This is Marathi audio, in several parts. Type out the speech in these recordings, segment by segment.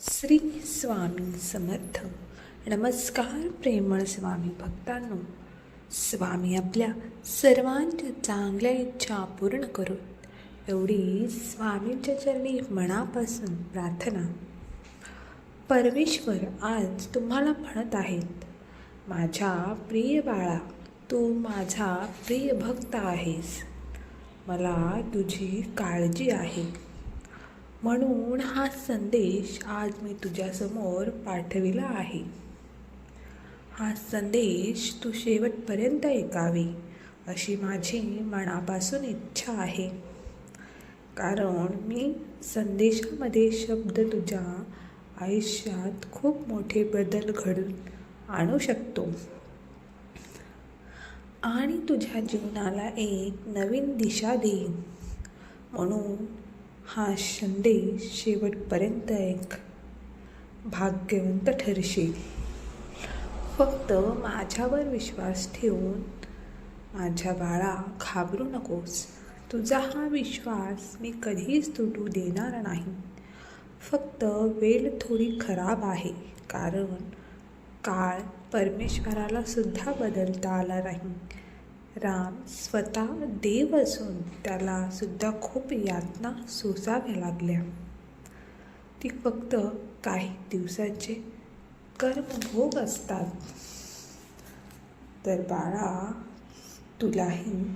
श्री स्वामी समर्थ. नमस्कार प्रेमळ स्वामी भक्तांनो. स्वामी आपल्या सर्वांच्या चांगल्या इच्छा पूर्ण करून एवढी स्वामींच्या चरणी मनापासून प्रार्थना. परमेश्वर आज तुम्हाला म्हणत आहेत माझ्या प्रिय बाळा तू माझा प्रिय भक्त आहेस. मला तुझी काळजी आहे. म्हणून हा संदेश आज मी तुझ्यासमोर पाठविला आहे. हा संदेश तू शेवटपर्यंत ऐकावी अशी माझी मनापासून इच्छा आहे. कारण मी संदेशामध्ये शब्द तुझ्या आयुष्यात खूप मोठे बदल घडून आणू शकतो. आणि तुझ्या जीवनाला एक नवीन दिशा देईन. म्हणून हा संदेश शेवटपर्यंत ऐक भाग्यवंत ठरशील. फक्त माझ्यावर विश्वास ठेवून माझ्या बाळा घाबरू नकोस. तुझा हा विश्वास मी कधीच तुटू देणार नाही. फक्त वेळ थोडी खराब आहे कारण काळ परमेश्वराला सुद्धा बदलता आला नाही. राम स्वतः देव असून त्याला सुद्धा खूप यातना सोसाव्या लागल्या. ती फक्त काही दिवसाचे कर्मभोग असतात. तर बाळा तुलाही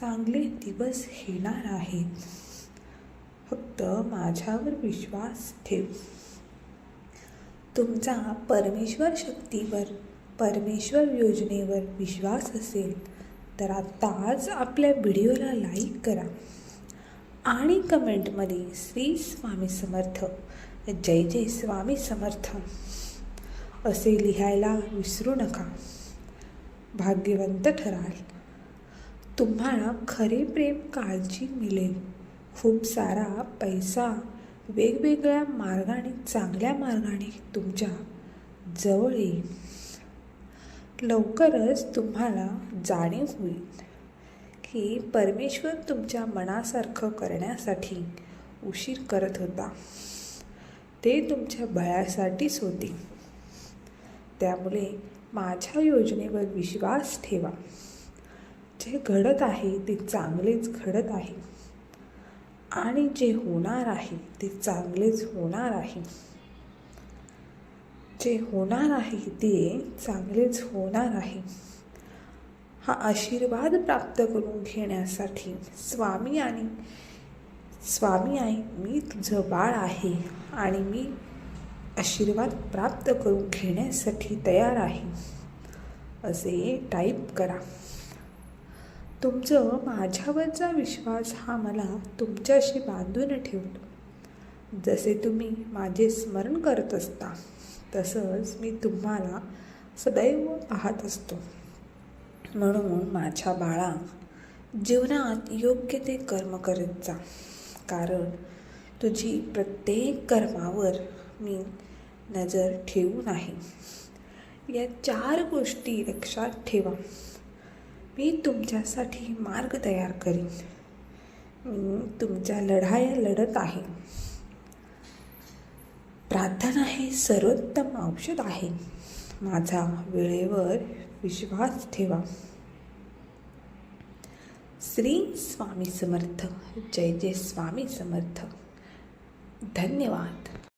चांगले दिवस येणार आहेत. फक्त माझ्यावर विश्वास ठेव. तुमचा परमेश्वर शक्तीवर परमेश्वर योजनेवर विश्वास असेल तर आत्ताच आपल्या व्हिडिओला लाईक करा आणि कमेंटमध्ये श्री स्वामी समर्थ जय जय स्वामी समर्थ असे लिहायला विसरू नका. भाग्यवंत ठराल. तुम्हाला खरे प्रेम काळजी मिळेल. खूप सारा पैसा वेगवेगळ्या मार्गाने चांगल्या मार्गाने तुमच्या जवळ येईल. लवकरच तुम्हाला जाणीव होईल की परमेश्वर तुमच्या मनासारखं करण्यासाठी उशीर करत होता. ते तुमच्या बळासाठीच होते त्यामुळे माझ्या योजनेवर विश्वास ठेवा. जे घडत आहे ते चांगलेच घडत आहे. आणि जे होणार आहे ते चांगलेच होणार आहे. जे होणार आहे ते चांगलेच होणार आहे. हा आशीर्वाद प्राप्त करून घेण्यासाठी स्वामी आणि स्वामी आहे मी तुझं बाळ आहे आणि मी आशीर्वाद प्राप्त करून घेण्यासाठी तयार आहे. असे टाईप करा. तुमचं माझ्यावरचा विश्वास हा मला तुमच्याशी बांधून ठेवतो. जसे तुम्ही माझे स्मरण करत असता तसंच मी तुम्हाला सदैव पाहत असतो. म्हणून माझ्या बाळा जीवनात योग्य ते कर्म करत जा. कारण तुझी प्रत्येक कर्मावर मी नजर ठेवून आहे या चार गोष्टी लक्षात ठेवा. मी तुमच्यासाठी मार्ग तयार करीन. मी तुमच्या लढाया लढत आहे. प्रार्थना हे सर्वोत्तम औषध आहे. माझा वेळेवर विश्वास ठेवा. श्री स्वामी समर्थ. जय जय स्वामी समर्थ. धन्यवाद.